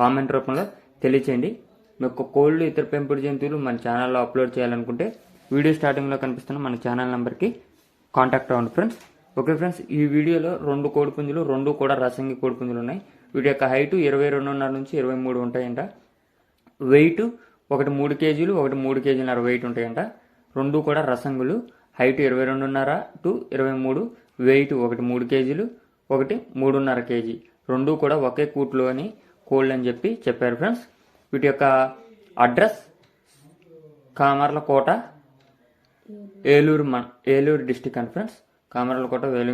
Comment రూపంలో తెలియచేయండి. మీ యొక్క కోళ్ళు ఇతర పెంపుడు జంతువులు మన ఛానల్లో అప్లోడ్ చేయాలనుకుంటే వీడియో స్టార్టింగ్లో కనిపిస్తున్న మన ఛానల్ నెంబర్కి కాంటాక్ట్ అవ్వండి ఫ్రెండ్స్. ఓకే ఫ్రెండ్స్ ఈ వీడియోలో రెండు కోడిపుంజులు రెండు కూడా రసంగి కోడిపుంజులు ఉన్నాయి. వీటి యొక్క హైటు ఇరవై రెండున్నర నుంచి ఇరవై మూడు ఉంటాయంట. వెయిట్ ఒకటి మూడు కేజీలు ఒకటి మూడు కేజీలన్నర వెయిట్ ఉంటాయంట. రెండు కూడా రసంగులు హైట్ ఇరవై రెండున్నర టు ఇరవై మూడు వెయిట్ ఒకటి మూడు కేజీలు ఒకటి మూడున్నర కేజీ. రెండు కూడా ఒకే కూట్లో అని కోల్డ్ అని చెప్పి చెప్పారు ఫ్రెండ్స్ వీటి యొక్క అడ్రస్ కామర్లకోట ఏలూరు మన ఏలూరు డిస్టిక్ అండి ఫ్రెండ్స్ కామర్లకోట వేలు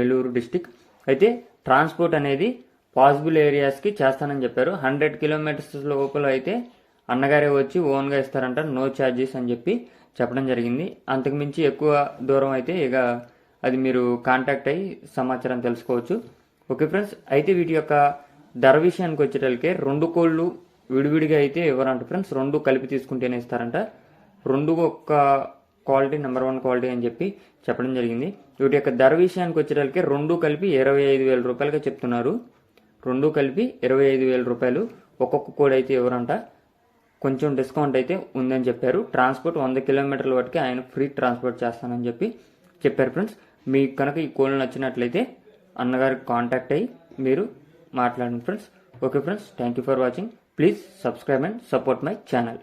ఏలూరు డిస్టిక్ అయితే ట్రాన్స్పోర్ట్ అనేది పాసిబుల్ ఏరియాస్కి చేస్తానని చెప్పారు. హండ్రెడ్ కిలోమీటర్స్ లోపల అయితే అన్నగారే వచ్చి ఓన్గా ఇస్తారంట నో ఛార్జెస్ అని చెప్పి చెప్పడం జరిగింది. అంతకుమించి ఎక్కువ దూరం అయితే ఇక అది మీరు కాంటాక్ట్ అయ్యి సమాచారం తెలుసుకోవచ్చు. ఓకే ఫ్రెండ్స్ అయితే వీటి యొక్క ధర విషయానికి వచ్చేటప్పటికే రెండు కోళ్ళు విడివిడిగా అయితే ఇవ్వరంట ఫ్రెండ్స్. రెండు కలిపి తీసుకుంటేనే ఇస్తారంట. రెండు ఒక్క క్వాలిటీ నెంబర్ వన్ క్వాలిటీ అని చెప్పి చెప్పడం జరిగింది. వీటి యొక్క ధర విషయానికి వచ్చేటప్పటికి రెండు కలిపి ఇరవై ఐదు వేల రూపాయలుగా చెప్తున్నారు. రెండు కలిపి ఇరవై ఐదు వేల రూపాయలు ఒక్కొక్క కోడి అయితే ఎవరంట కొంచెం డిస్కౌంట్ అయితే ఉందని చెప్పారు. ట్రాన్స్పోర్ట్ వంద కిలోమీటర్ల వరకు ఆయన ఫ్రీ ట్రాన్స్పోర్ట్ చేస్తానని చెప్పి చెప్పారు ఫ్రెండ్స్. మీకు కనుక ఈ కోళ్ళు నచ్చినట్లయితే అన్నగారికి కాంటాక్ట్ అయ్యి మీరు మాట్లాడండి friends okay friends thank you for watching please subscribe and support my channel